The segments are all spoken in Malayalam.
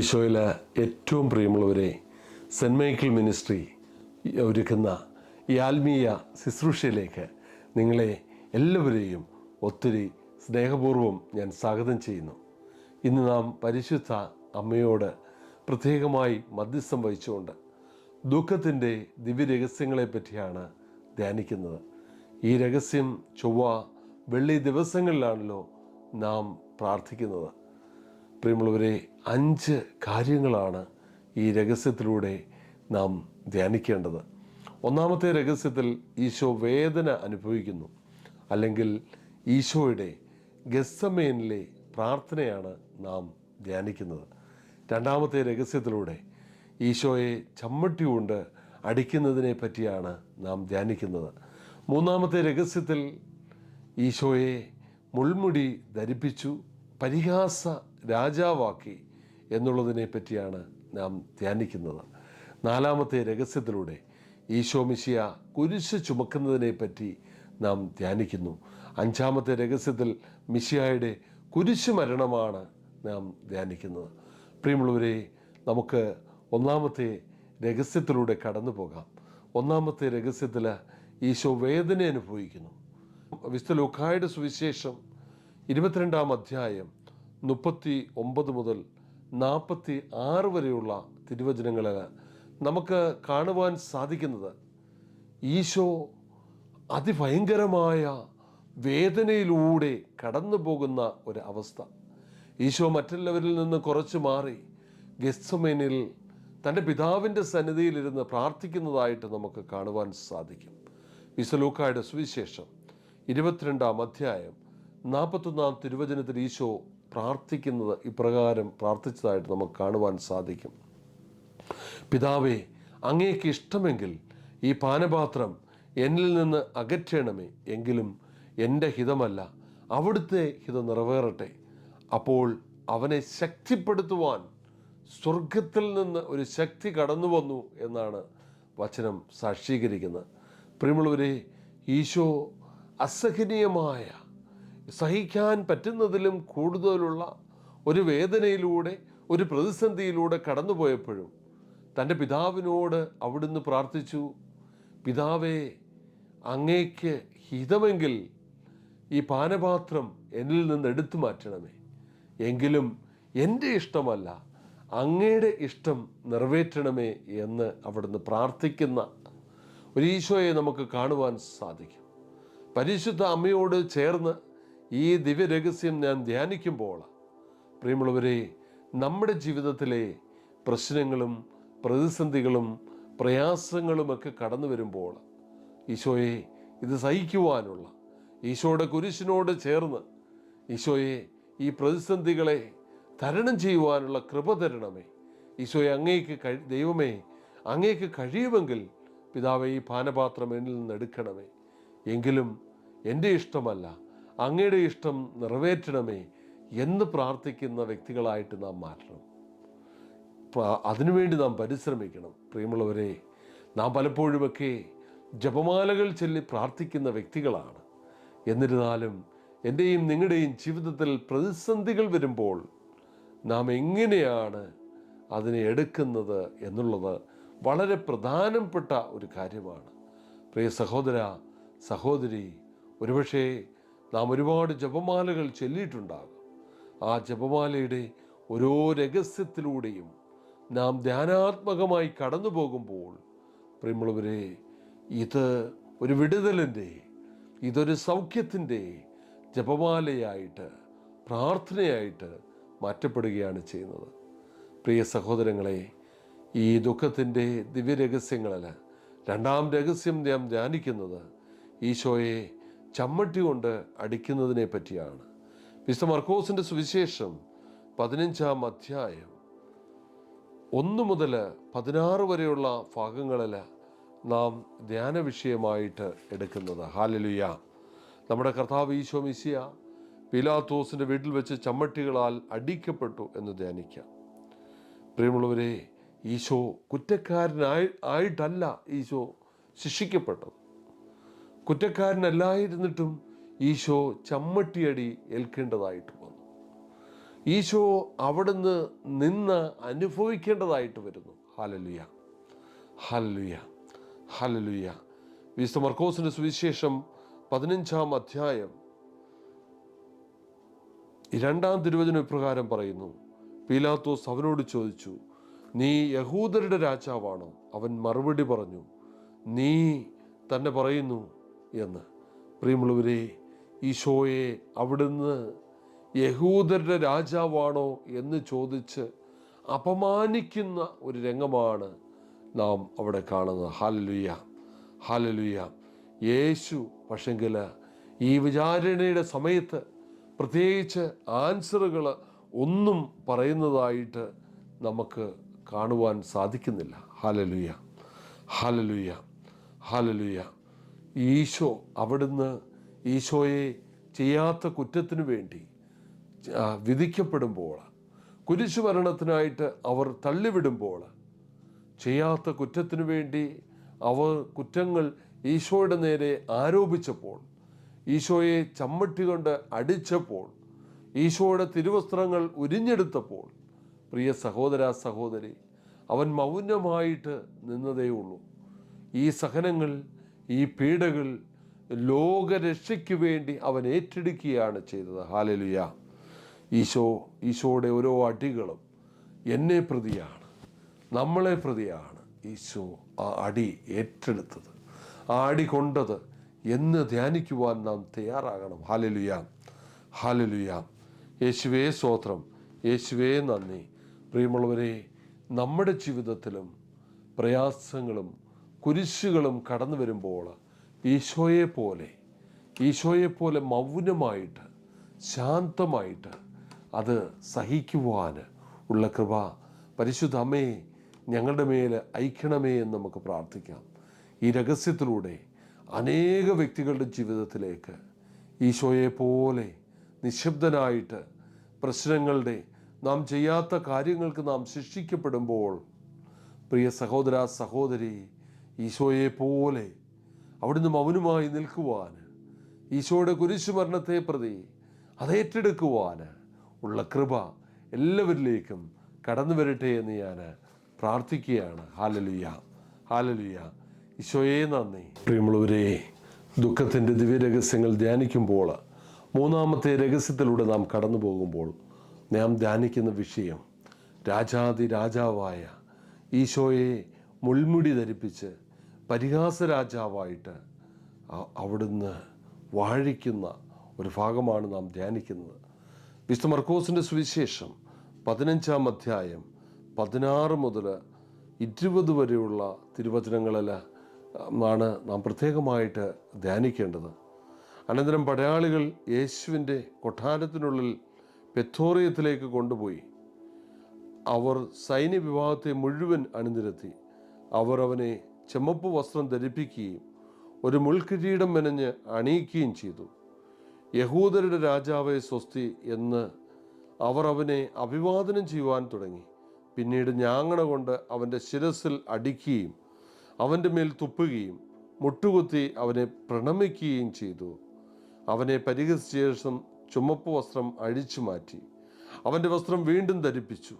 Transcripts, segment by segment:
ഈശോയിൽ ഏറ്റവും പ്രിയമുള്ളവരെ സെന്റ് മൈക്കിൾ മിനിസ്ട്രി ഒരുക്കുന്ന ഈ ആത്മീയ ശുശ്രൂഷയിലേക്ക് നിങ്ങളെ എല്ലാവരെയും ഒത്തിരി സ്നേഹപൂർവം ഞാൻ സ്വാഗതം ചെയ്യുന്നു. ഇന്ന് നാം പരിശുദ്ധ അമ്മയോട് പ്രത്യേകമായി മധ്യസ്ഥം വഹിച്ചുകൊണ്ട് ദുഃഖത്തിന്റെ ദിവ്യരഹസ്യങ്ങളെ പറ്റിയാണ് ധ്യാനിക്കുന്നത്. ഈ രഹസ്യം ചൊവ്വ വെള്ളി ദിവസങ്ങളിലാണല്ലോ നാം പ്രാർത്ഥിക്കുന്നത്. പ്രിയമുള്ളവരെ അഞ്ച് കാര്യങ്ങളാണ് ഈ രഹസ്യത്തിലൂടെ നാം ധ്യാനിക്കേണ്ടത്. ഒന്നാമത്തെ രഹസ്യത്തിൽ ഈശോ വേദന അനുഭവിക്കുന്നു. അല്ലെങ്കിൽ ഈശോയുടെ ഗസ്സമേനിലെ പ്രാർത്ഥനയാണ് നാം ധ്യാനിക്കുന്നത്. രണ്ടാമത്തെ രഹസ്യത്തിലൂടെ ഈശോയെ ചമ്മട്ടി കൊണ്ട് അടിക്കുന്നതിനെ പറ്റിയാണ് നാം ധ്യാനിക്കുന്നത്. മൂന്നാമത്തെ രഹസ്യത്തിൽ ഈശോയെ മുൾമുടി ധരിപ്പിച്ചു. പരിഹാസ രാജാവാക്കി എന്നുള്ളതിനെ പറ്റിയാണ് നാം ധ്യാനിക്കുന്നത്. നാലാമത്തെ രഹസ്യത്തിലൂടെ ഈശോ മിശിയ കുരിശ് ചുമക്കുന്നതിനെ പറ്റി നാം ധ്യാനിക്കുന്നു. അഞ്ചാമത്തെ രഹസ്യത്തിൽ മിശിയായുടെ കുരിശ് മരണമാണ് നാം ധ്യാനിക്കുന്നത്. പ്രിയമുള്ളവരെ നമുക്ക് ഒന്നാമത്തെ രഹസ്യത്തിലൂടെ കടന്നു പോകാം. ഒന്നാമത്തെ രഹസ്യത്തിൽ ഈശോ വേദന അനുഭവിക്കുന്നു. ലൂക്കായുടെ സുവിശേഷം ഇരുപത്തിരണ്ടാം അധ്യായം മുപ്പത്തി ഒമ്പത് മുതൽ നാൽപ്പത്തി ആറ് വരെയുള്ള തിരുവചനങ്ങളിൽ നമുക്ക് കാണുവാൻ സാധിക്കുന്നത് ഈശോ അതിഭയങ്കരമായ വേദനയിലൂടെ കടന്നു പോകുന്ന ഒരു അവസ്ഥ. ഈശോ മറ്റുള്ളവരിൽ നിന്ന് കുറച്ച് മാറി ഗസ്സമേനിൽ തന്റെ പിതാവിന്റെ സന്നിധിയിലിരുന്ന് പ്രാർത്ഥിക്കുന്നതായിട്ട് നമുക്ക് കാണുവാൻ സാധിക്കും. വിസലൂക്കായുടെ സുവിശേഷം ഇരുപത്തിരണ്ടാം അധ്യായം നാൽപ്പത്തൊന്നാം തിരുവചനത്തിൽ ഈശോ പ്രാർത്ഥിക്കുന്നത് ഇപ്രകാരം പ്രാർത്ഥിച്ചതായിട്ട് നമുക്ക് കാണുവാൻ സാധിക്കും. പിതാവേ അങ്ങേക്ക് ഇഷ്ടമെങ്കിൽ ഈ പാനപാത്രം എന്നിൽ നിന്ന് അകറ്റണമേ. എങ്കിലും എന്റെ ഹിതമല്ല. അവിടുത്തെ ഹിതം നിറവേറട്ടെ. അപ്പോൾ അവനെ ശക്തിപ്പെടുത്തുവാൻ സ്വർഗത്തിൽ നിന്ന് ഒരു ശക്തി കടന്നു വന്നു എന്നാണ് വചനം സാക്ഷീകരിക്കുന്നത്. പ്രിയമുള്ളവരെ ഈശോ അസഹനീയമായ സഹിക്കാൻ പറ്റുന്നതിലും കൂടുതലുള്ള ഒരു വേദനയിലൂടെ ഒരു പ്രതിസന്ധിയിലൂടെ കടന്നുപോയപ്പോഴും തന്റെ പിതാവിനോട് അവിടുന്ന് പ്രാർത്ഥിച്ചു പിതാവേ അങ്ങേക്ക് ഹിതമെങ്കിൽ ഈ പാനപാത്രം എന്നിൽ നിന്ന് എടുത്തു മാറ്റണമേ. എങ്കിലും എന്റെ ഇഷ്ടമല്ല അങ്ങയുടെ ഇഷ്ടം നിറവേറ്റണമേ എന്ന് അവിടുന്ന് പ്രാർത്ഥിക്കുന്ന ഒരു ഈശോയെ നമുക്ക് കാണുവാൻ സാധിക്കും. പരിശുദ്ധ അമ്മയോട് ചേർന്ന് ഈ ദിവ്യരഹസ്യം ഞാൻ ധ്യാനിക്കുമ്പോൾ പ്രിയമുള്ളവരെ നമ്മുടെ ജീവിതത്തിലെ പ്രശ്നങ്ങളും പ്രതിസന്ധികളും പ്രയാസങ്ങളുമൊക്കെ കടന്നു വരുമ്പോൾ ഈശോയെ ഇത് സഹിക്കുവാനുള്ള ഈശോയുടെ കുരിശിനോട് ചേർന്ന് ഈശോയെ ഈ പ്രതിസന്ധികളെ തരണം ചെയ്യുവാനുള്ള കൃപ തരണമേ. ഈശോയെ അങ്ങേക്ക് കഴി ദൈവമേ അങ്ങേക്ക് കഴിയുമെങ്കിൽ പിതാവെ ഈ പാനപാത്രം എന്നിൽ നിന്ന് എടുക്കണമേ. എങ്കിലും എന്റെ ഇഷ്ടമല്ല അങ്ങയുടെ ഇഷ്ടം നിറവേറ്റണമേ എന്ന് പ്രാർത്ഥിക്കുന്ന വ്യക്തികളായിട്ട് നാം മാറ്റണം. അതിനുവേണ്ടി നാം പരിശ്രമിക്കണം. പ്രിയമുള്ളവരെ നാം പലപ്പോഴുമൊക്കെ ജപമാലകൾ ചൊല്ലി പ്രാർത്ഥിക്കുന്ന വ്യക്തികളാണ്. എന്നിരുന്നാലും എന്റെയും നിങ്ങളുടെയും ജീവിതത്തിൽ പ്രതിസന്ധികൾ വരുമ്പോൾ നാം എങ്ങനെയാണ് അതിനെ എടുക്കുന്നത് എന്നുള്ളത് വളരെ പ്രധാനപ്പെട്ട ഒരു കാര്യമാണ്. പ്രിയ സഹോദര സഹോദരി ഒരുപക്ഷേ നാം ഒരുപാട് ജപമാലകൾ ചൊല്ലിയിട്ടുണ്ടാകും. ആ ജപമാലയുടെ ഓരോ രഹസ്യത്തിലൂടെയും നാം ധ്യാനാത്മകമായി കടന്നു പോകുമ്പോൾ പ്രിയമുള്ളവരെ ഇത് ഒരു വിടുതലിന്റെ ഇതൊരു സൗഖ്യത്തിന്റെ ജപമാലയായിട്ട് പ്രാർത്ഥനയായിട്ട് മാറ്റപ്പെടുകയാണ് ചെയ്യുന്നത്. പ്രിയ സഹോദരങ്ങളെ ഈ ദുഃഖത്തിന്റെ ദിവ്യരഹസ്യങ്ങളിൽ രണ്ടാം രഹസ്യം നാം ധ്യാനിക്കുന്നത് ഈശോയെ ചമ്മട്ടി കൊണ്ട് അടിക്കുന്നതിനെ പറ്റിയാണ്. വിശുദ്ധ മർക്കോസിന്റെ സുവിശേഷം പതിനഞ്ചാം അധ്യായം. ഒന്ന് മുതൽ പതിനാറ് വരെയുള്ള ഭാഗങ്ങളിൽ നാം ധ്യാന വിഷയമായിട്ട് എടുക്കുന്നത്. ഹാലലുയ. നമ്മുടെ കർത്താവ് ഈശോ മിസിയ പിലാത്തോസിന്റെ വീട്ടിൽ വെച്ച് ചമ്മട്ടികളാൽ അടിക്കപ്പെട്ടു എന്ന് ധ്യാനിക്കാം. പ്രിയമുള്ളവരെ ഈശോ കുറ്റക്കാരനായി ആയിട്ടല്ല ഈശോ ശിക്ഷിക്കപ്പെട്ടത്. കുറ്റക്കാരനല്ലായിരുന്നിട്ടും ഈശോ ചമ്മട്ടിയടി ഏൽക്കേണ്ടതായിട്ട് വന്നു. ഈശോ അവിടുന്ന് നിന്ന് അനുഭവിക്കേണ്ടതായിട്ട് വരുന്നു. ഹലലുയ ഹലലുയ ഹലലുയ വിശുദ്ധ മർക്കോസിന്റെ സുവിശേഷം പതിനഞ്ചാം അധ്യായം രണ്ടാം തിരുവചന ഇപ്രകാരം പറയുന്നു. പീലാത്തോസ് അവനോട് ചോദിച്ചു നീ യഹൂദരുടെ രാജാവാണോ? അവൻ മറുപടി പറഞ്ഞു നീ തന്നെ പറയുന്നു എന്ന്. പ്രിയമുള്ളവരെ ഈശോയെ അവിടുന്ന് യഹൂദരുടെ രാജാവാണോ എന്ന് ചോദിച്ച് അപമാനിക്കുന്ന ഒരു രംഗമാണ് നാം അവിടെ കാണുന്നത്. ഹാലലുയ്യ ഹാലലുയ്യ യേശു പക്ഷെങ്കിൽ ഈ വിചാരണയുടെ സമയത്ത് പ്രത്യേകിച്ച് ആൻസറുകൾ ഒന്നും പറയുന്നതായിട്ട് നമുക്ക് കാണുവാൻ സാധിക്കുന്നില്ല. ഹാലലുയ്യ ഹാലലുയ്യ ഹാലലുയ്യ ഈശോ അവിടുന്ന് ഈശോയെ ചെയ്യാത്ത കുറ്റത്തിനു വേണ്ടി വിധിക്കപ്പെടുമ്പോൾ കുരിശുമരണത്തിനായിട്ട് അവർ തള്ളിവിടുമ്പോൾ ചെയ്യാത്ത കുറ്റത്തിനു വേണ്ടി അവർ കുറ്റങ്ങൾ ഈശോയുടെ നേരെ ആരോപിച്ചപ്പോൾ ഈശോയെ ചമ്മട്ടി കൊണ്ട് അടിച്ചപ്പോൾ ഈശോയുടെ തിരുവസ്ത്രങ്ങൾ ഉരിഞ്ഞെടുത്തപ്പോൾ പ്രിയ സഹോദര സഹോദരി അവൻ മൗനമായിട്ട് നിന്നതേ ഉള്ളൂ ഈ സഹനങ്ങൾ ഈ പീഡകൾ ലോകരക്ഷയ്ക്ക് വേണ്ടി അവൻ ഏറ്റെടുക്കുകയാണ് ചെയ്തത്. ഹാലലുയ ഈശോ ഈശോയുടെ ഓരോ അടികളും എന്നെ പ്രതിയാണ് നമ്മളെ പ്രതിയാണ് ഈശോ ആ അടി ഏറ്റെടുത്തത് ആ അടി കൊണ്ടത് എന്ന് ധ്യാനിക്കുവാൻ നാം തയ്യാറാകണം. ഹാലലുയ ഹാലലുയ യേശുവേ സ്വോത്രം യേശുവേ നന്ദി. പ്രിയമുള്ളവരെ നമ്മുടെ ജീവിതത്തിലും പ്രയാസങ്ങളും കുരിശുകളും കടന്നു വരുമ്പോൾ ഈശോയെ പോലെ ഈശോയെ പോലെ മൗനമായിട്ട് ശാന്തമായിട്ട് അത് സഹിക്കുവാൻ ഉള്ള കൃപ പരിശുദ്ധ അമ്മേ ഞങ്ങളുടെ മേൽ ഐക്കണമേ എന്ന് നമുക്ക് പ്രാർത്ഥിക്കാം. ഈ രഹസ്യത്തിലൂടെ അനേക വ്യക്തികളുടെ ജീവിതത്തിലേക്ക് ഈശോയെ പോലെ നിശബ്ദനായിട്ട് പ്രശ്നങ്ങളുടെ നാം ചെയ്യാത്ത കാര്യങ്ങൾക്ക് നാം ശിക്ഷിക്കപ്പെടുമ്പോൾ പ്രിയ സഹോദര സഹോദരി ഈശോയെ പോലെ അവിടുന്ന് മൗനമായി നിൽക്കുവാൻ ഈശോയുടെ കുരിശുമരണത്തെ പ്രതി അതേറ്റെടുക്കുവാൻ ഉള്ള കൃപ എല്ലാവരിലേക്കും കടന്നു വരട്ടെ എന്ന് ഞാൻ പ്രാർത്ഥിക്കുകയാണ്. ഹാലലുയ ഹാലലുയ ഈശോയെ നന്ദി. പ്രിയമുള്ളവരെ ദുഃഖത്തിന്റെ ദിവ്യരഹസ്യങ്ങൾ ധ്യാനിക്കുമ്പോൾ മൂന്നാമത്തെ രഹസ്യത്തിലൂടെ നാം കടന്നു പോകുമ്പോൾ നാം ധ്യാനിക്കുന്ന വിഷയം രാജാതി രാജാവായ ഈശോയെ മുൾമുടി ധരിപ്പിച്ച് പരിഹാസ രാജാവായിട്ട് അവിടുന്ന് വാഴിക്കുന്ന ഒരു ഭാഗമാണ് നാം ധ്യാനിക്കുന്നത്. വിശുദ്ധ മർക്കോസിന്റെ സുവിശേഷം പതിനഞ്ചാം അധ്യായം പതിനാറ് മുതൽ ഇരുപത് വരെയുള്ള തിരുവചനങ്ങളിൽ ആണ് നാം പ്രത്യേകമായിട്ട് ധ്യാനിക്കേണ്ടത്. അനന്തരം പടയാളികൾ യേശുവിന്റെ കൊട്ടാരത്തിനുള്ളിൽ പെത്തോറിയത്തിലേക്ക് കൊണ്ടുപോയി. അവർ സൈന്യവിഭാഗത്തെ മുഴുവൻ അണിനിരത്തി. അവർ അവനെ ചെമ്മപ്പ് വസ്ത്രം ധരിപ്പിക്കുകയും ഒരു മുൾക്കിരീടം മെനഞ്ഞ് അണിയിക്കുകയും ചെയ്തു. യഹൂദരുടെ രാജാവെ സ്വസ്തി എന്ന് അവർ അവനെ അഭിവാദനം ചെയ്യുവാൻ തുടങ്ങി. പിന്നീട് ഞാങ്ങണ കൊണ്ട് അവന്റെ ശിരസിൽ അടിക്കുകയും അവന്റെ മേൽ തുപ്പുകയും മുട്ടുകുത്തി അവനെ പ്രണമിക്കുകയും ചെയ്തു. അവനെ പരിഹസിച്ച ശേഷം ചുമപ്പ് വസ്ത്രം അഴിച്ചു മാറ്റി. അവന്റെ വസ്ത്രം വീണ്ടും ധരിപ്പിച്ചു.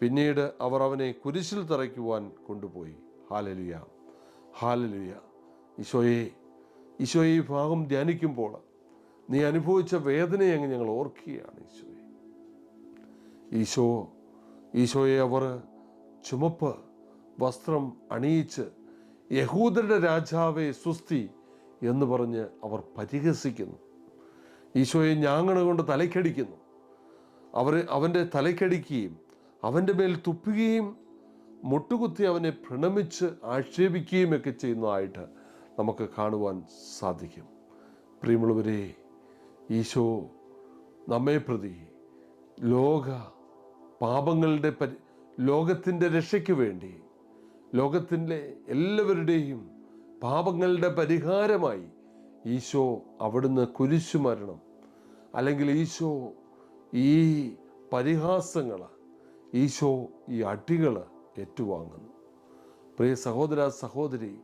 പിന്നീട് അവർ അവനെ കുരിശിൽ തറയ്ക്കുവാൻ കൊണ്ടുപോയി. ഹാലലുയ. ഹാലലുയ. ഈശോയെ ഈശോയെ ഈ ഭാഗം ധ്യാനിക്കുമ്പോൾ നീ അനുഭവിച്ച വേദനയെ അങ്ങ് ഞങ്ങൾ ഓർക്കുകയാണ് ഈശോയെ. ഈശോ ഈശോയെ അവർ ചുമപ്പ് വസ്ത്രം അണിയിച്ച് യഹൂദരുടെ രാജാവെ സുസ്തി എന്ന് പറഞ്ഞ് അവർ പരിഹസിക്കുന്നു. ഈശോയെ ഞാങ്ങണ കൊണ്ട് തലയ്ക്കടിക്കുന്നു. അവർ അവന്റെ തലയ്ക്കടിക്കുകയും അവന്റെ മേൽ തുപ്പുകയും മുട്ടുകുത്തി അവനെ പ്രണമിച്ച് ആക്ഷേപിക്കുകയും ഒക്കെ ചെയ്യുന്നതായിട്ട് നമുക്ക് കാണുവാൻ സാധിക്കും. പ്രിയമുള്ളവരെ ഈശോ നമ്മെ പ്രതി ലോക പാപങ്ങളുടെ പരി ലോകത്തിന്റെ രക്ഷയ്ക്ക് വേണ്ടി ലോകത്തിന്റെ എല്ലാവരുടെയും പാപങ്ങളുടെ പരിഹാരമായി ഈശോ അവിടുന്ന് കുരിശു മരണം അല്ലെങ്കിൽ ഈശോ ഈ പരിഹാസങ്ങൾ ഈശോ ഈ അടികൾ ഏറ്റുവാങ്ങുന്നു. പ്രിയ സഹോദര സഹോദരി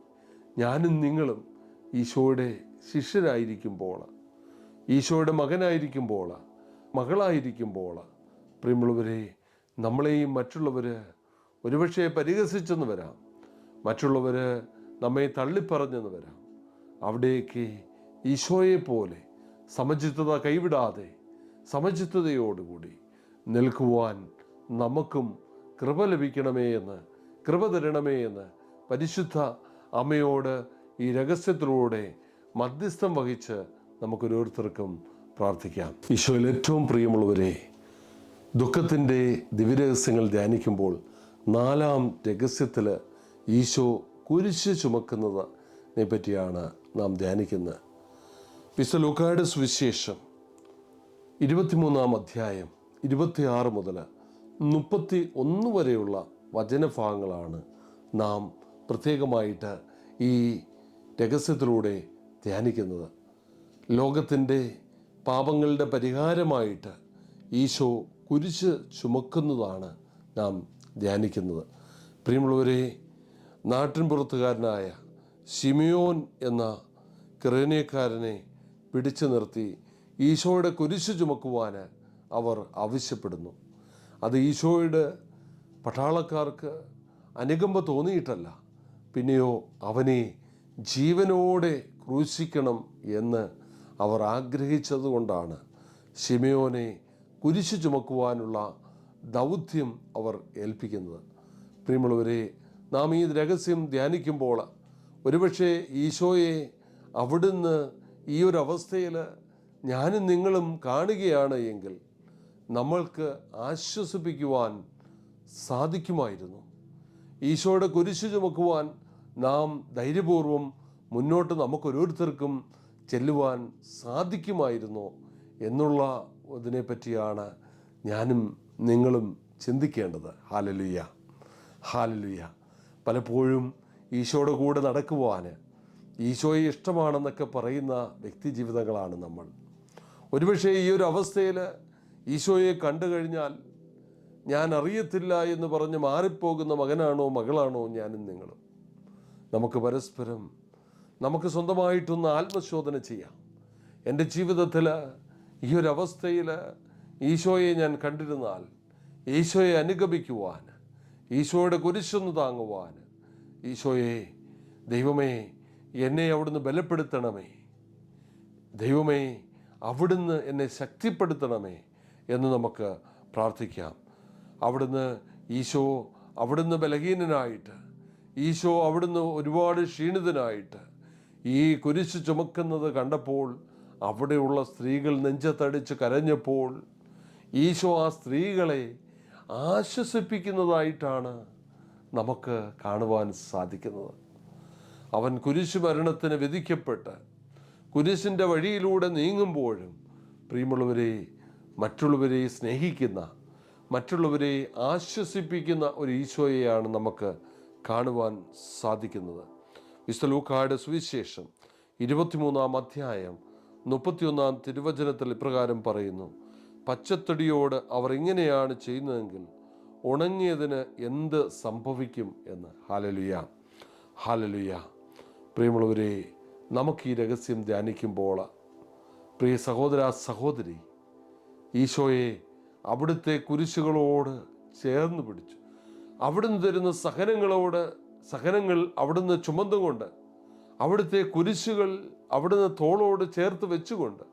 ഞാനും നിങ്ങളും ഈശോയുടെ ശിഷ്യരായിരിക്കുമ്പോൾ ഈശോയുടെ മകനായിരിക്കുമ്പോൾ മകളായിരിക്കുമ്പോൾ പ്രിയമുള്ളവരെ നമ്മളെയും മറ്റുള്ളവർ ഒരുപക്ഷെ പരിഹസിച്ചെന്ന് വരാം. മറ്റുള്ളവർ നമ്മെ തള്ളിപ്പറഞ്ഞെന്ന് വരാം. അവിടേക്ക് ഈശോയെ പോലെ സമചിത്തത കൈവിടാതെ സമചിത്തതയോടുകൂടി നിൽക്കുവാൻ നമുക്കും കൃപ ലഭിക്കണമേ എന്ന് കൃപ തരണമേ എന്ന് പരിശുദ്ധ അമ്മയോട് ഈ രഹസ്യത്തിലൂടെ മധ്യസ്ഥം വഹിച്ച് നമുക്കൊരോരുത്തർക്കും പ്രാർത്ഥിക്കാം. ഈശോയിൽ ഏറ്റവും പ്രിയമുള്ളവരെ ദുഃഖത്തിന്റെ ദിവ്യരഹസ്യങ്ങൾ ധ്യാനിക്കുമ്പോൾ നാലാം രഹസ്യത്തിൽ ഈശോ കുരിശ് ചുമക്കുന്നതിനെ പറ്റിയാണ് നാം ധ്യാനിക്കുന്നത്. വിശുദ്ധ ലൂക്കായുടെ സുവിശേഷം ഇരുപത്തിമൂന്നാം അധ്യായം ഇരുപത്തിയാറ് മുതൽ മുപ്പത്തി ഒന്ന് വരെയുള്ള വചനഭാഗങ്ങളാണ് നാം പ്രത്യേകമായിട്ട് ഈ രഹസ്യത്തിലൂടെ ധ്യാനിക്കുന്നത്. ലോകത്തിന്റെ പാപങ്ങളുടെ പരിഹാരമായിട്ട് ഈശോ കുരിശ് ചുമക്കുന്നതാണ് നാം ധ്യാനിക്കുന്നത്. പ്രിയമുള്ളവരെ നാട്ടിൻപുറത്തുകാരനായ ഷിമിയോൻ എന്ന കിറേനക്കാരനെ പിടിച്ചു നിർത്തി ഈശോയുടെ കുരിശ് ചുമക്കുവാൻ അവർ ആവശ്യപ്പെടുന്നു. അത് ഈശോയുടെ പട്ടാളക്കാർക്ക് അനുകമ്പ തോന്നിയിട്ടല്ല. പിന്നെയോ അവനെ ജീവനോടെ ക്രൂശിക്കണം എന്ന് അവർ ആഗ്രഹിച്ചതുകൊണ്ടാണ് ഷിമയോനെ കുരിശ് ചുമക്കുവാനുള്ള ദൗത്യം അവർ ഏൽപ്പിക്കുന്നത്. പ്രിയമുള്ളവരെ നാം ഈ രഹസ്യം ധ്യാനിക്കുമ്പോൾ ഒരുപക്ഷെ ഈശോയെ അവിടുന്ന് ഈ ഒരു അവസ്ഥയിൽ ഞാനും നിങ്ങളും കാണുകയാണ് എങ്കിൽ നമ്മൾക്ക് ആശ്വസിപ്പിക്കുവാൻ സാധിക്കുമായിരുന്നു. ഈശോയുടെ കുരിശ് ചുമക്കുവാൻ നാം ധൈര്യപൂർവം മുന്നോട്ട് നമുക്കൊരോരുത്തർക്കും ചെല്ലുവാൻ സാധിക്കുമായിരുന്നു എന്നുള്ള ഇതിനെ പറ്റിയാണ് ഞാനും നിങ്ങളും ചിന്തിക്കേണ്ടത്. ഹാലലുയ്യ ഹാലലുയ്യ പലപ്പോഴും ഈശോയുടെ കൂടെ നടക്കുവാൻ ഈശോയെ ഇഷ്ടമാണെന്നൊക്കെ പറയുന്ന വ്യക്തി ജീവിതങ്ങളാണ് നമ്മൾ. ഒരുപക്ഷെ ഈ ഒരു അവസ്ഥയിൽ ഈശോയെ കണ്ടു കഴിഞ്ഞാൽ ഞാൻ അറിയത്തില്ല എന്ന് പറഞ്ഞ് മാറിപ്പോകുന്ന മകനാണോ മകളാണോ ഞാനും നിങ്ങളും. നമുക്ക് പരസ്പരം നമുക്ക് സ്വന്തമായിട്ടൊന്ന് ആത്മശോധന ചെയ്യാം. എന്റെ ജീവിതത്തിൽ ഈ ഒരു അവസ്ഥയിൽ ഈശോയെ ഞാൻ കണ്ടിരുന്നാൽ ഈശോയെ അനുഗമിക്കുവാൻ ഈശോയുടെ കുരിശൊന്ന് താങ്ങുവാൻ ഈശോയെ ദൈവമേ എന്നെ അവിടുന്ന് ബലപ്പെടുത്തണമേ. ദൈവമേ അവിടുന്ന് എന്നെ ശക്തിപ്പെടുത്തണമേ. എന്ന് നമുക്ക് പ്രാർത്ഥിക്കാം. അവിടുന്ന് ഈശോ അവിടുന്ന് ബലഹീനനായിട്ട് ഈശോ അവിടുന്ന് ഒരുപാട് ക്ഷീണിതനായിട്ട് ഈ കുരിശ് ചുമക്കുന്നത് കണ്ടപ്പോൾ അവിടെയുള്ള സ്ത്രീകൾ നെഞ്ചത്തടിച്ച് കരഞ്ഞപ്പോൾ ഈശോ ആ സ്ത്രീകളെ ആശ്വസിപ്പിക്കുന്നതായിട്ടാണ് നമുക്ക് കാണുവാൻ സാധിക്കുന്നത്. അവൻ കുരിശു മരണത്തിന് വിധിക്കപ്പെട്ട് കുരിശിന്റെ വഴിയിലൂടെ നീങ്ങുമ്പോഴും പ്രിയമുള്ളവരെ മറ്റുള്ളവരെ സ്നേഹിക്കുന്ന മറ്റുള്ളവരെ ആശ്വസിപ്പിക്കുന്ന ഒരു ഈശോയെയാണ് നമുക്ക് കാണുവാൻ സാധിക്കുന്നത്. വിസ്തലൂക്കാട് സുവിശേഷം ഇരുപത്തിമൂന്നാം അധ്യായം മുപ്പത്തിയൊന്നാം തിരുവചനത്തിൽ ഇപ്രകാരം പറയുന്നു പച്ചത്തടിയോട് അവർ ഇങ്ങനെയാണ് ചെയ്യുന്നതെങ്കിൽ ഉണങ്ങിയതിന് എന്ത് സംഭവിക്കും എന്ന്. ഹാലലുയ ഹാലലുയ പ്രിയമുള്ളവരെ നമുക്ക് ഈ രഹസ്യം ധ്യാനിക്കുമ്പോൾ പ്രിയ സഹോദര സഹോദരി ഈശോയെ അവിടുത്തെ കുരിശുകളോട് ചേർന്ന് പിടിച്ചു. അവിടുന്ന് തരുന്ന സഹനങ്ങളോട് സഹനങ്ങൾ അവിടുന്ന് ചുമന്നുകൊണ്ട് അവിടുത്തെ കുരിശുകൾ അവിടുന്ന് തോളോട് ചേർത്ത് വെച്ചുകൊണ്ട്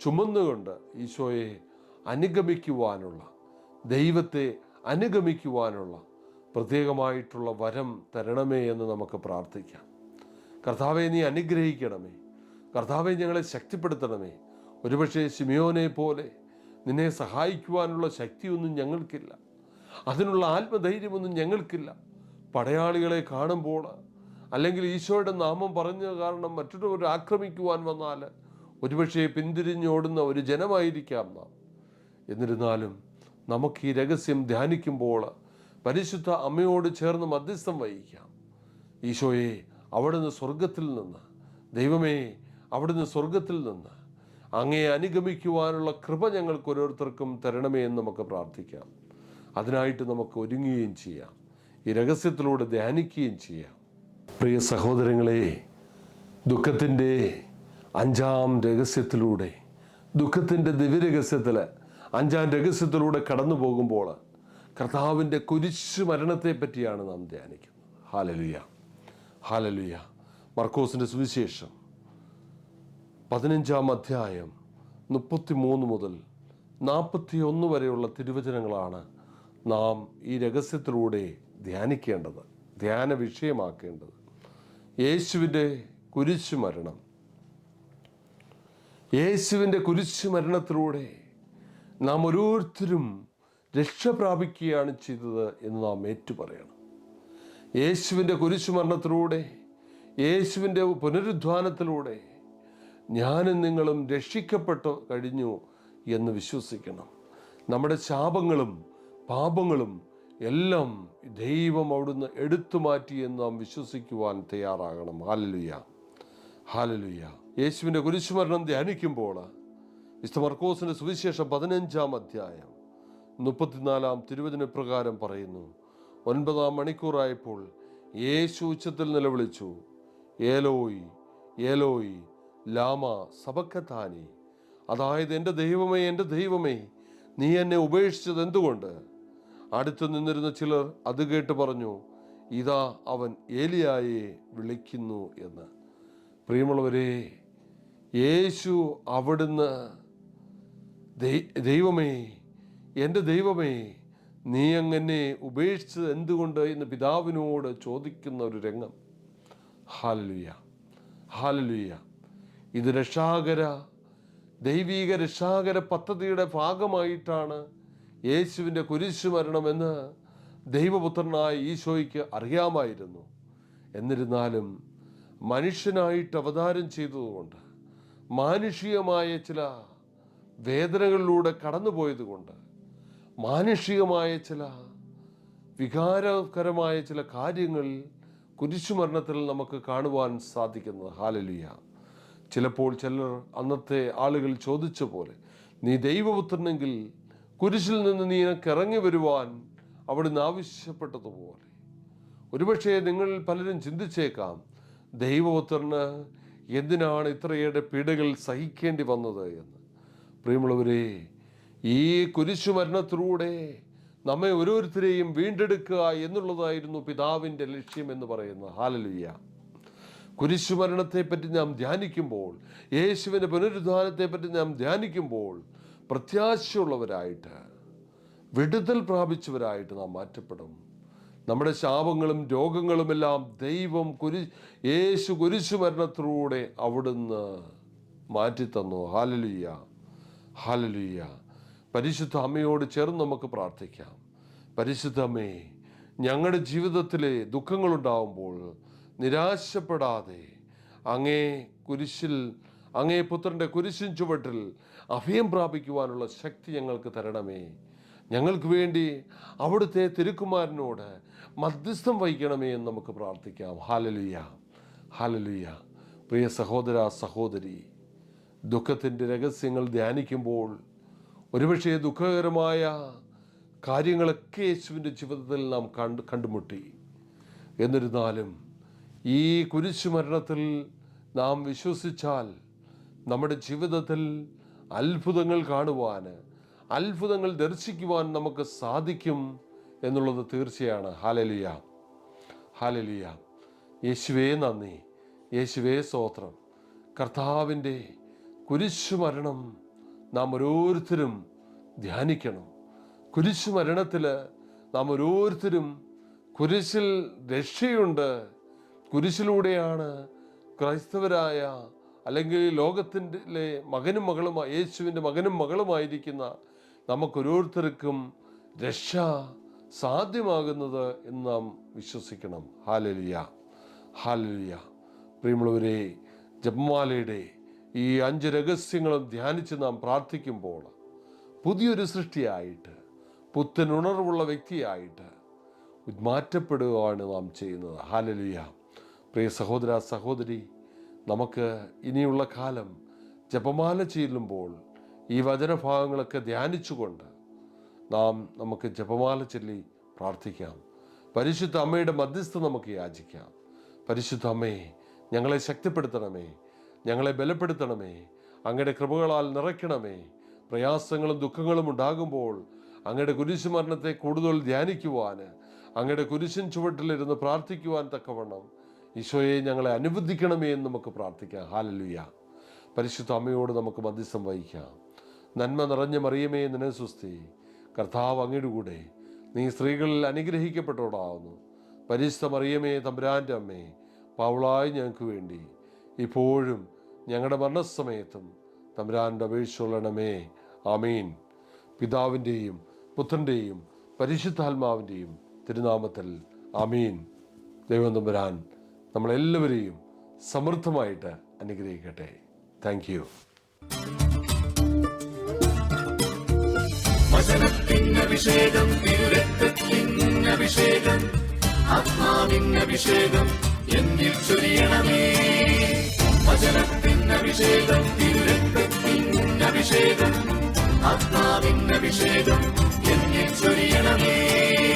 ചുമന്നുകൊണ്ട് ഈശോയെ അനുഗമിക്കുവാനുള്ള ദൈവത്തെ അനുഗമിക്കുവാനുള്ള പ്രത്യേകമായിട്ടുള്ള വരം തരണമേ എന്ന് നമുക്ക് പ്രാർത്ഥിക്കാം. കർത്താവെ നീ അനുഗ്രഹിക്കണമേ. കർത്താവെ ഞങ്ങളെ ശക്തിപ്പെടുത്തണമേ. ഒരുപക്ഷെ ശിമിയോനെ പോലെ നിന്നെ സഹായിക്കുവാനുള്ള ശക്തിയൊന്നും ഞങ്ങൾക്കില്ല. അതിനുള്ള ആത്മധൈര്യമൊന്നും ഞങ്ങൾക്കില്ല. പടയാളികളെ കാണുമ്പോൾ അല്ലെങ്കിൽ ഈശോയുടെ നാമം പറഞ്ഞ കാരണം മറ്റുള്ളവർ ആക്രമിക്കുവാൻ വന്നാൽ ഒരുപക്ഷെ പിന്തിരിഞ്ഞോടുന്ന ഒരു ജനമായിരിക്കാം നാം. എന്നിരുന്നാലും നമുക്ക് ഈ രഹസ്യം ധ്യാനിക്കുമ്പോൾ പരിശുദ്ധ അമ്മയോട് ചേർന്ന് മധ്യസ്ഥം വഹിക്കാം. ഈശോയെ അവിടുന്ന് സ്വർഗത്തിൽ നിന്ന്. ദൈവമേ അവിടുന്ന് സ്വർഗത്തിൽ നിന്ന്. അങ്ങയെ അനുഗമിക്കുവാനുള്ള കൃപ ഞങ്ങൾക്ക് ഓരോരുത്തർക്കും തരണമേ എന്ന് നമുക്ക് പ്രാർത്ഥിക്കാം. അതിനായിട്ട് നമുക്ക് ഒരുങ്ങുകയും ചെയ്യാം. ഈ രഹസ്യത്തിലൂടെ ധ്യാനിക്കുകയും ചെയ്യാം. പ്രിയ സഹോദരങ്ങളെ ദുഃഖത്തിന്റെ അഞ്ചാം രഹസ്യത്തിലൂടെ ദുഃഖത്തിന്റെ ദിവ്യരഹസ്യത്തിൽ അഞ്ചാം രഹസ്യത്തിലൂടെ കടന്നു പോകുമ്പോൾ കർത്താവിന്റെ കുരിശ് മരണത്തെ പറ്റിയാണ് നാം ധ്യാനിക്കുന്നത്. ഹാലലുയ ഹാലലുയ മർക്കോസിന്റെ സുവിശേഷം. പതിനഞ്ചാം അധ്യായം മുപ്പത്തി മൂന്ന് മുതൽ നാൽപ്പത്തി ഒന്ന് വരെയുള്ള തിരുവചനങ്ങളാണ് നാം ഈ രഹസ്യത്തിലൂടെ ധ്യാനിക്കേണ്ടത് ധ്യാന വിഷയമാക്കേണ്ടത്. യേശുവിന്റെ കുരിശു മരണം. യേശുവിന്റെ കുരിശു മരണത്തിലൂടെ നാം ഓരോരുത്തരും രക്ഷ പ്രാപിക്കുകയാണ് ചെയ്തത് എന്ന് നാം ഏറ്റുപറയണം. യേശുവിന്റെ കുരിശു മരണത്തിലൂടെ യേശുവിന്റെ പുനരുദ്ധാനത്തിലൂടെ ഞാനും നിങ്ങളും രക്ഷിക്കപ്പെട്ടു കഴിഞ്ഞു എന്ന് വിശ്വസിക്കണം. നമ്മുടെ ശാപങ്ങളും പാപങ്ങളും എല്ലാം ദൈവം അവിടുന്ന് എടുത്തു മാറ്റി എന്ന് നാം വിശ്വസിക്കുവാൻ തയ്യാറാകണം. ഹാലലുയ്യ ഹാലലുയ്യ യേശുവിന്റെ കുരിശുമരണം ധ്യാനിക്കുമ്പോൾ വിശുദ്ധ മർക്കോസിന്റെ സുവിശേഷം പതിനഞ്ചാം അധ്യായം മുപ്പത്തിനാലാം തിരുവചന പ്രകാരം പറയുന്നു. ഒൻപതാം മണിക്കൂറായപ്പോൾ യേശു ഉച്ചത്തിൽ നിലവിളിച്ചു. ഏലോയി ഏലോയി ലാമ സബക്കത്താനി അതായത് എന്റെ ദൈവമേ എന്റെ ദൈവമേ നീ എന്നെ ഉപേക്ഷിച്ചത് എന്തുകൊണ്ട്? അടുത്തു നിന്നിരുന്ന ചിലർ അത് കേട്ട് പറഞ്ഞു ഇതാ അവൻ ഏലിയായെ വിളിക്കുന്നു എന്ന്. പ്രിയമുള്ളവരെ യേശു അവിടുന്ന് ദൈവമേ എന്റെ ദൈവമേ നീ അങ്ങനെ ഉപേക്ഷിച്ചത് എന്തുകൊണ്ട്? എന്ന് പിതാവിനോട് ചോദിക്കുന്ന ഒരു രംഗം. ഹാലലുയ ഹാലലുയ. ഇത് രക്ഷാകര ദൈവീക രക്ഷാകര പദ്ധതിയുടെ ഭാഗമായിട്ടാണ് യേശുവിന്റെ കുരിശു മരണമെന്ന് ദൈവപുത്രനായ ഈശോയ്ക്ക് അറിയാമായിരുന്നു. എന്നിരുന്നാലും മനുഷ്യനായിട്ട് അവതാരം ചെയ്തതുകൊണ്ട് മാനുഷികമായ ചില വേദനകളിലൂടെ കടന്നുപോയതുകൊണ്ട് മാനുഷികമായ ചില വികാരകരമായ ചില കാര്യങ്ങൾ കുരിശുമരണത്തിൽ നമുക്ക് കാണുവാൻ സാധിക്കുന്നത്. ഹാലലിയ. ചിലപ്പോൾ ചിലർ അന്നത്തെ ആളുകൾ ചോദിച്ച പോലെ നീ ദൈവപുത്രനെങ്കിൽ കുരിശിൽ നിന്ന് നീ എനിക്ക് ഇറങ്ങി വരുവാൻ അവിടുന്ന് ആവശ്യപ്പെട്ടതുപോലെ. ഒരുപക്ഷെ നിങ്ങൾ പലരും ചിന്തിച്ചേക്കാം ദൈവപുത്രന് എന്തിനാണ് ഇത്രയേറെ പീഡകൾ സഹിക്കേണ്ടി വന്നത് എന്ന്? പ്രിയമുള്ളവരെ ഈ കുരിശു മരണത്തിലൂടെ നമ്മെ ഓരോരുത്തരെയും വീണ്ടെടുക്കുക എന്നുള്ളതായിരുന്നു പിതാവിന്റെ ലക്ഷ്യം എന്ന് പറയുന്നത് ഹാലലുയ്യ കുരിശുമരണത്തെ പറ്റി നാം ധ്യാനിക്കുമ്പോൾ യേശുവിന്റെ പുനരുദ്ധാനത്തെപ്പറ്റി നാം ധ്യാനിക്കുമ്പോൾ പ്രത്യാശയുള്ളവരായിട്ട് വിടുതൽ പ്രാപിച്ചവരായിട്ട് നാം മാറ്റപ്പെടും. നമ്മുടെ ശാപങ്ങളും രോഗങ്ങളുമെല്ലാം ദൈവം കുരി യേശു കുരിശു മരണത്തിലൂടെ അവിടുന്ന് മാറ്റിത്തന്നു. ഹാലലുയ്യ ഹാലലുയ്യ പരിശുദ്ധ അമ്മയോട് ചേർന്ന് നമുക്ക് പ്രാർത്ഥിക്കാം. പരിശുദ്ധ അമ്മേ ഞങ്ങളുടെ ജീവിതത്തിലെ ദുഃഖങ്ങളുണ്ടാവുമ്പോൾ നിരാശപ്പെടാതെ അങ്ങേ കുരിശിൽ അങ്ങേ പുത്രന്റെ കുരിശിൻ ചുവട്ടിൽ അഭയം പ്രാപിക്കുവാനുള്ള ശക്തി ഞങ്ങൾക്ക് തരണമേ. ഞങ്ങൾക്ക് വേണ്ടി അവിടുത്തെ തിരുക്കുമാരനോട് മധ്യസ്ഥം വഹിക്കണമേ എന്ന് നമുക്ക് പ്രാർത്ഥിക്കാം. ഹാലലുയ്യ ഹാലലുയ്യ പ്രിയ സഹോദര സഹോദരി ദുഃഖത്തിന്റെ രഹസ്യങ്ങൾ ധ്യാനിക്കുമ്പോൾ ഒരുപക്ഷേ ദുഃഖകരമായ കാര്യങ്ങളൊക്കെ യേശുവിന്റെ ജീവിതത്തിൽ നാം കണ്ട് കണ്ടുമുട്ടി. എന്നിരുന്നാലും ഈ കുരിശു മരണത്തിൽ നാം വിശ്വസിച്ചാൽ നമ്മുടെ ജീവിതത്തിൽ അത്ഭുതങ്ങൾ കാണുവാൻ അത്ഭുതങ്ങൾ ദർശിക്കുവാൻ നമുക്ക് സാധിക്കും എന്നുള്ളത് തീർച്ചയാണ്. ഹാലലിയ ഹാലലിയ യേശുവേ നന്ദി. യേശുവേ സ്തോത്രം. കർത്താവിന്റെ കുരിശു മരണം നാം ഓരോരുത്തരും ധ്യാനിക്കണം. കുരിശു മരണത്തിൽ നാം ഓരോരുത്തരും കുരിശിൽ രക്ഷയുണ്ട് കുരിശിലൂടെയാണ് ക്രൈസ്തവരായ അല്ലെങ്കിൽ ലോകത്തിന്റെ മകനും മകളുമായി യേശുവിന്റെ മകനും മകളുമായിരിക്കുന്ന നമുക്കൊരോരുത്തർക്കും രക്ഷ സാധ്യമാകുന്നത് എന്ന് നാം വിശ്വസിക്കണം. ഹാലലിയ. ഹാലലിയ. പ്രിയമുള്ളവരെ ജപ്മാലയുടെ ഈ അഞ്ച് രഹസ്യങ്ങളും ധ്യാനിച്ച് നാം പ്രാർത്ഥിക്കുമ്പോൾ പുതിയൊരു സൃഷ്ടിയായിട്ട് പുത്തനുണർവുള്ള വ്യക്തിയായിട്ട് മാറ്റപ്പെടുകയാണ് നാം ചെയ്യുന്നത്. ഹാലലിയ. പ്രിയ സഹോദര സഹോദരി നമുക്ക് ഇനിയുള്ള കാലം ജപമാല ചെല്ലുമ്പോൾ ഈ വചനഭാഗങ്ങളൊക്കെ ധ്യാനിച്ചുകൊണ്ട് നാം നമുക്ക് ജപമാല ചൊല്ലി പ്രാർത്ഥിക്കാം. പരിശുദ്ധ അമ്മയുടെ മധ്യസ്ഥ നമുക്ക് യാചിക്കാം. പരിശുദ്ധ അമ്മയെ ഞങ്ങളെ ശക്തിപ്പെടുത്തണമേ ഞങ്ങളെ ബലപ്പെടുത്തണമേ അങ്ങയുടെ കൃപകളാൽ നിറയ്ക്കണമേ. പ്രയാസങ്ങളും ദുഃഖങ്ങളും ഉണ്ടാകുമ്പോൾ അങ്ങയുടെ കുരിശുമരണത്തെ കൂടുതൽ ധ്യാനിക്കുവാൻ അങ്ങയുടെ കുരിശിൻ ചുവട്ടിലിരുന്ന് പ്രാർത്ഥിക്കുവാൻ തക്കവണ്ണം ഈശോയെ ഞങ്ങളെ അനുവദിക്കണമേ എന്ന് നമുക്ക് പ്രാർത്ഥിക്കാം. ഹാലലുയ പരിശുദ്ധ അമ്മയോട് നമുക്ക് മധ്യസ്ഥം വഹിക്കാം. നന്മ നിറഞ്ഞ മറിയമേ നിന്നെ സുസ്തി കർത്താവ് അങ്ങയുടെ കൂടെ നീ സ്ത്രീകളിൽ അനുഗ്രഹിക്കപ്പെട്ടോടാവുന്നു പരിശുദ്ധ മറിയമേ തമ്പുരാന്റെ അമ്മേ പാവളായി ഞങ്ങൾക്ക് വേണ്ടി ഇപ്പോഴും ഞങ്ങളുടെ മരണസമയത്തും തമ്പുരാന്റെ അപേക്ഷയുള്ളണമേ ആമീൻ. പിതാവിന്റെയും പുത്രന്റെയും പരിശുദ്ധാത്മാവിന്റെയും തിരുനാമത്തിൽ ആമീൻ. ദൈവം തമ്പുരാൻ നമ്മളെല്ലാവരെയും സമൃദ്ധമായിട്ട് അനുഗ്രഹിക്കട്ടെ. താങ്ക് യു വചനത്തിനഭിഷേകം എന്നിൽ ചൊരിയണമേ.